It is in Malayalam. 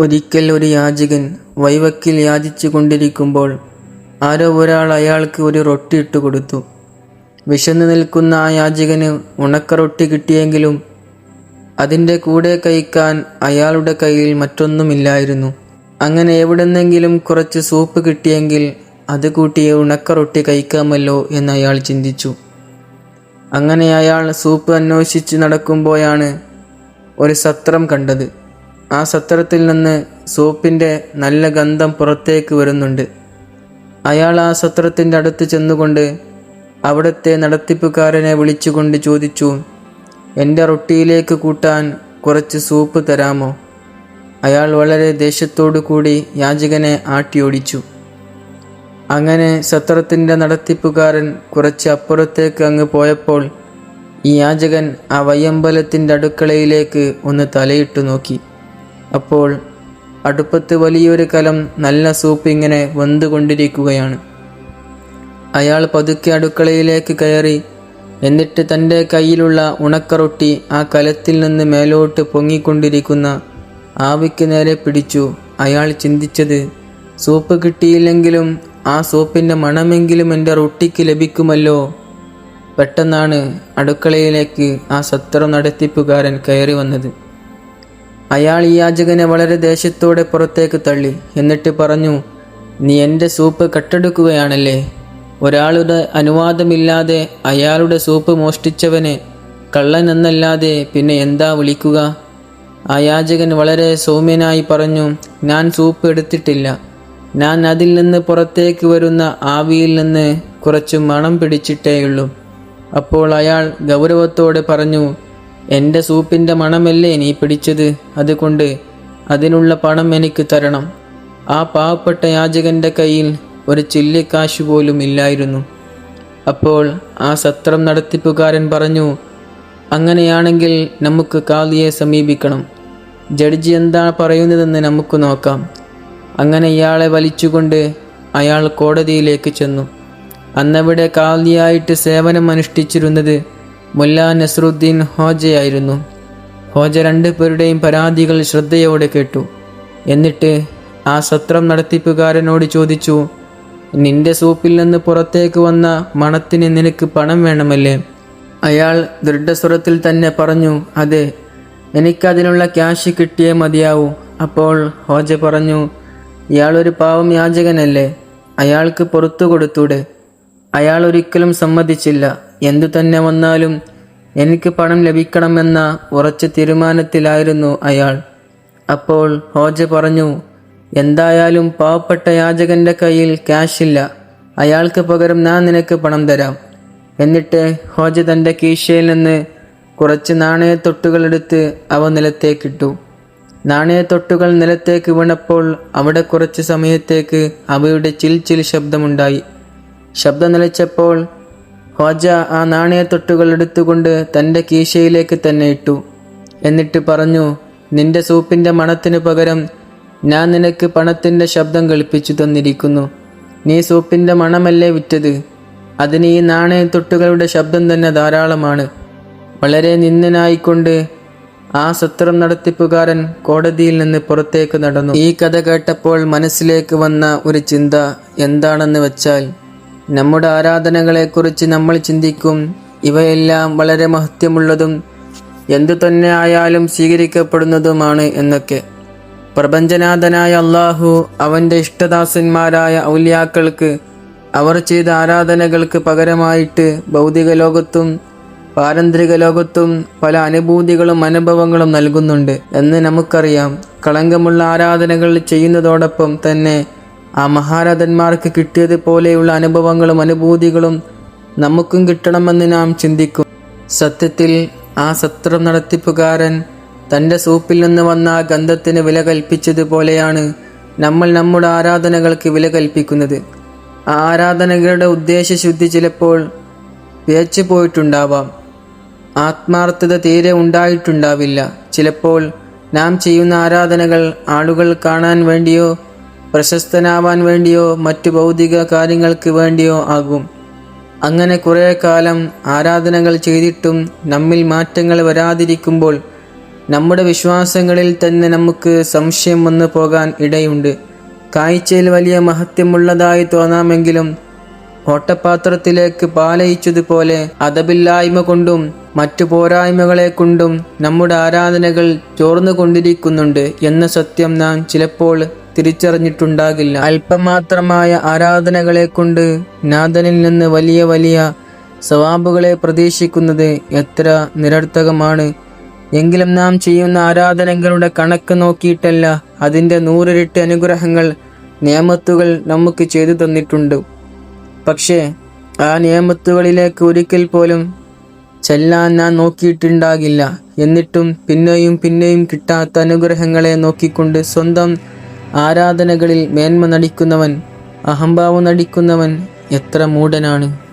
ഒരിക്കൽ ഒരു യാചകൻ വൈവക്കിൽ യാചിച്ചു കൊണ്ടിരിക്കുമ്പോൾ ആരോ ഒരാൾ അയാൾക്ക് ഒരു റൊട്ടി ഇട്ടു കൊടുത്തു. വിശന്നു നിൽക്കുന്ന ആ യാചകന് ഉണക്ക റൊട്ടി കിട്ടിയെങ്കിലും അതിന്റെ കൂടെ കഴിക്കാൻ അയാളുടെ കയ്യിൽ മറ്റൊന്നുമില്ലായിരുന്നു. അങ്ങനെ എവിടെന്നെങ്കിലും കുറച്ച് സൂപ്പ് കിട്ടിയെങ്കിൽ അത് കൂട്ടിയ ഉണക്ക റൊട്ടി കഴിക്കാമല്ലോ എന്ന് അയാൾ ചിന്തിച്ചു. അങ്ങനെ അയാൾ സൂപ്പ് അന്വേഷിച്ച് നടക്കുമ്പോഴാണ് ഒരു സത്രം കണ്ടത്. ആ സത്രത്തിൽ നിന്ന് സോപ്പിന്റെ നല്ല ഗന്ധം പുറത്തേക്ക് വരുന്നുണ്ട്. അയാൾ ആ സത്രത്തിന്റെ അടുത്ത് ചെന്നുകൊണ്ട് അവിടുത്തെ നടത്തിപ്പുകാരനെ വിളിച്ചുകൊണ്ട് ചോദിച്ചു എന്റെ റൊട്ടിയിലേക്ക് കൂട്ടാൻ കുറച്ച് സൂപ്പ് തരാമോ? അയാൾ വളരെ ദേഷ്യത്തോടു കൂടി യാചകനെ ആട്ടിയോടിച്ചു. അങ്ങനെ സത്രത്തിന്റെ നടത്തിപ്പുകാരൻ കുറച്ച് അപ്പുറത്തേക്ക് അങ്ങ് പോയപ്പോൾ ഈ യാചകൻ ആ വയ്യമ്പലത്തിന്റെ അടുക്കളയിലേക്ക് ഒന്ന് തലയിട്ടു നോക്കി. അപ്പോൾ അടുപ്പത്ത് വലിയൊരു കലം നല്ല സൂപ്പ് ഇങ്ങനെ വെന്തുകൊണ്ടിരിക്കുകയാണ് അയാൾ പതുക്കെ അടുക്കളയിലേക്ക് കയറി എന്നിട്ട് തന്റെ കയ്യിലുള്ള ഉണക്കറൊട്ടി ആ കലത്തിൽ നിന്ന് മേലോട്ട് പൊങ്ങിക്കൊണ്ടിരിക്കുന്ന ആവിക്ക് നേരെ പിടിച്ചു. അയാൾ ചിന്തിച്ചത് സൂപ്പ് കിട്ടിയില്ലെങ്കിലും ആ സൂപ്പിന്റെ മണമെങ്കിലും എന്റെ റൊട്ടിക്ക് ലഭിക്കുമല്ലോ. പെട്ടെന്നാണ് അടുക്കളയിലേക്ക് ആ സത്രം നടത്തിപ്പുകാരൻ കയറി വന്നത്. അയാൾ ഈ യാചകനെ വളരെ ദേഷ്യത്തോടെ പുറത്തേക്ക് തള്ളി. എന്നിട്ട് പറഞ്ഞു നീ എന്റെ സൂപ്പ് കട്ടെടുക്കുകയാണല്ലേ? ഒരാളുടെ അനുവാദമില്ലാതെ അയാളുടെ സൂപ്പ് മോഷ്ടിച്ചവനെ കള്ളൻ എന്നല്ലാതെ പിന്നെ എന്താ വിളിക്കുക? ആ യാചകൻ വളരെ സൗമ്യനായി പറഞ്ഞു ഞാൻ സൂപ്പ് എടുത്തിട്ടില്ല. ഞാൻ അതിൽ നിന്ന് പുറത്തേക്ക് വരുന്ന ആവിയിൽ നിന്ന് കുറച്ച് മണം പിടിച്ചിട്ടേയുള്ളൂ. അപ്പോൾ അയാൾ ഗൗരവത്തോടെ പറഞ്ഞു എന്റെ സൂപ്പിന്റെ മണമല്ലേ നീ പിടിച്ചത്? അതുകൊണ്ട് അതിനുള്ള പണം എനിക്ക് തരണം. ആ പാവപ്പെട്ട യാചകന്റെ കയ്യിൽ ഒരു ചില്ലിക്കാശ് പോലും ഇല്ലായിരുന്നു. അപ്പോൾ ആ സത്രം നടത്തിപ്പുകാരൻ പറഞ്ഞു അങ്ങനെയാണെങ്കിൽ നമുക്ക് കാളിയെ സമീപിക്കണം. ജഡ്ജി എന്താ പറയുന്നതെന്ന് നമുക്ക് നോക്കാം. അങ്ങനെ ഇയാളെ വലിച്ചുകൊണ്ട് അയാൾ കോടതിയിലേക്ക് ചെന്നു. അന്നവിടെ കാളിയായിട്ട് സേവനം അനുഷ്ഠിച്ചിരുന്നത് മുല്ല നസറുദ്ദീൻ ഹോജയായിരുന്നു ഹോജ രണ്ടു പേരുടെയും പരാതികൾ ശ്രദ്ധയോടെ കേട്ടു. എന്നിട്ട് ആ സത്രം നടത്തിപ്പുകാരനോട് ചോദിച്ചു നിന്റെ സൂപ്പിൽ നിന്ന് പുറത്തേക്ക് വന്ന മണത്തിന് നിനക്ക് പണം വേണമല്ലേ? അയാൾ ദൃഢസ്വരത്തിൽ തന്നെ പറഞ്ഞു അതെ എനിക്കതിനുള്ള ക്യാഷ് കിട്ടിയേ മതിയാവൂ. അപ്പോൾ ഹോജ പറഞ്ഞു ഇയാളൊരു പാവം യാചകനല്ലേ അയാൾക്ക് പുറത്തു കൊടുത്തൂടെ. അയാൾ ഒരിക്കലും സമ്മതിച്ചില്ല. എന്തു തന്നെ വന്നാലും എനിക്ക് പണം ലഭിക്കണമെന്ന ഉറച്ച തീരുമാനത്തിലായിരുന്നു അയാൾ. അപ്പോൾ ഹോജ പറഞ്ഞു എന്തായാലും പാവപ്പെട്ട യാചകന്റെ കയ്യിൽ ക്യാഷില്ല അയാൾക്ക് പകരം ഞാൻ നിനക്ക് പണം തരാം. എന്നിട്ട് ഹോജ തന്റെ കീശയിൽ നിന്ന് കുറച്ച് നാണയത്തൊട്ടുകൾ എടുത്ത് അവ നിലത്തേക്കിട്ടു. നാണയത്തൊട്ടുകൾ നിലത്തേക്ക് വീണപ്പോൾ അവിടെ കുറച്ച് സമയത്തേക്ക് അവയുടെ ചിൽ ചിൽ ശബ്ദമുണ്ടായി. ശബ്ദം നിലച്ചപ്പോൾ ഹോജ ആ നാണയത്തൊട്ടുകൾ എടുത്തുകൊണ്ട് തന്റെ കീശയിലേക്ക് തന്നെ ഇട്ടു. എന്നിട്ട് പറഞ്ഞു നിന്റെ സൂപ്പിന്റെ മണത്തിന് പകരം ഞാൻ നിനക്ക് പണത്തിന്റെ ശബ്ദം കളിപ്പിച്ചു തന്നിരിക്കുന്നു. നീ സൂപ്പിന്റെ മണമല്ലേ വിറ്റത്? അതിന് ഈ നാണയത്തൊട്ടുകളുടെ ശബ്ദം തന്നെ ധാരാളമാണ്. വളരെ നിന്ദനായിക്കൊണ്ട് ആ സത്രം നടത്തിപ്പുകാരൻ കോടതിയിൽ നിന്ന് പുറത്തേക്ക് നടന്നു. ഈ കഥ കേട്ടപ്പോൾ മനസ്സിലേക്ക് വന്ന ഒരു ചിന്ത എന്താണെന്ന് വെച്ചാൽ നമ്മുടെ ആരാധനകളെക്കുറിച്ച് നമ്മൾ ചിന്തിക്കും. ഇവയെല്ലാം വളരെ മഹത്വമുള്ളതും എന്തു തന്നെ ആയാലും സ്വീകരിക്കപ്പെടുന്നതുമാണ് എന്നൊക്കെ. പ്രപഞ്ചനാഥനായ അള്ളാഹു അവന്റെ ഇഷ്ടദാസന്മാരായ ഔലിയാക്കൾക്ക് അവർ ചെയ്ത ആരാധനകൾക്ക് പകരമായിട്ട് ഭൗതിക ലോകത്തും പാരന്ത്രിക ലോകത്തും പല അനുഭൂതികളും അനുഭവങ്ങളും നൽകുന്നുണ്ട് എന്ന് നമുക്കറിയാം. കളങ്കമുള്ള ആരാധനകൾ ചെയ്യുന്നതോടൊപ്പം തന്നെ ആ മഹാരഥന്മാർക്ക് കിട്ടിയതുപോലെയുള്ള അനുഭവങ്ങളും അനുഭൂതികളും നമുക്കും കിട്ടണമെന്ന് നാം ചിന്തിക്കും. സത്യത്തിൽ ആ സത്രം നടത്തിപ്പുകാരൻ തന്റെ സൂപ്പിൽ നിന്ന് വന്ന ആ ഗന്ധത്തിന് വില കൽപ്പിച്ചതുപോലെയാണ് നമ്മൾ നമ്മുടെ ആരാധനകൾക്ക് വില കൽപ്പിക്കുന്നത്. ആ ആരാധനകളുടെ ഉദ്ദേശശുദ്ധി ചിലപ്പോൾ പിഴച്ചു പോയിട്ടുണ്ടാവാം. ആത്മാർത്ഥത തീരെ ഉണ്ടായിട്ടുണ്ടാവില്ല. ചിലപ്പോൾ നാം ചെയ്യുന്ന ആരാധനകൾ ആളുകൾ കാണാൻ വേണ്ടിയോ പ്രശസ്തനാവാൻ വേണ്ടിയോ മറ്റു ഭൗതിക കാര്യങ്ങൾക്ക് വേണ്ടിയോ ആകും. അങ്ങനെ കുറേ കാലം ആരാധനകൾ ചെയ്തിട്ടും നമ്മിൽ മാറ്റങ്ങൾ വരാതിരിക്കുമ്പോൾ നമ്മുടെ വിശ്വാസങ്ങളിൽ തന്നെ നമുക്ക് സംശയം വന്നു പോകാൻ ഇടയുണ്ട്. കാഴ്ചയിൽ വലിയ മഹത്വമുള്ളതായി തോന്നാമെങ്കിലും ഓട്ടപാത്രത്തിലേക്ക് പാലയിച്ചതുപോലെ അതപില്ലായ്മ കൊണ്ടും മറ്റു പോരായ്മകളെ കൊണ്ടും നമ്മുടെ ആരാധനകൾ ചോർന്നുകൊണ്ടിരിക്കുന്നുണ്ട് എന്ന സത്യം നാം ചിലപ്പോൾ തിരിച്ചറിഞ്ഞിട്ടുണ്ടാകില്ല. അല്പമാത്രമായ ആരാധനകളെ കൊണ്ട് നാഥനിൽ നിന്ന് വലിയ വലിയ സവാബുകളെ പ്രതീക്ഷിക്കുന്നത് എത്ര നിരർത്ഥകമാണ്. എങ്കിലും നാം ചെയ്യുന്ന ആരാധനകളുടെ കണക്ക് നോക്കിയിട്ടല്ല അതിന്റെ നൂറിരട്ടി അനുഗ്രഹങ്ങൾ നിയമത്തുകൾ നമുക്ക് ചെയ്തു തന്നിട്ടുണ്ട്. പക്ഷേ ആ നിയമത്തുകളിലേക്ക് ഒരിക്കൽ പോലും ചെല്ലാൻ ഞാൻ നോക്കിയിട്ടുണ്ടാകില്ല. എന്നിട്ടും പിന്നെയും പിന്നെയും കിട്ടാത്ത അനുഗ്രഹങ്ങളെ നോക്കിക്കൊണ്ട് സ്വന്തം ആരാധനകളിൽ മേന്മ നടിക്കുന്നവൻ അഹംഭാവം നടിക്കുന്നവൻ എത്ര മൂഢനാണ്.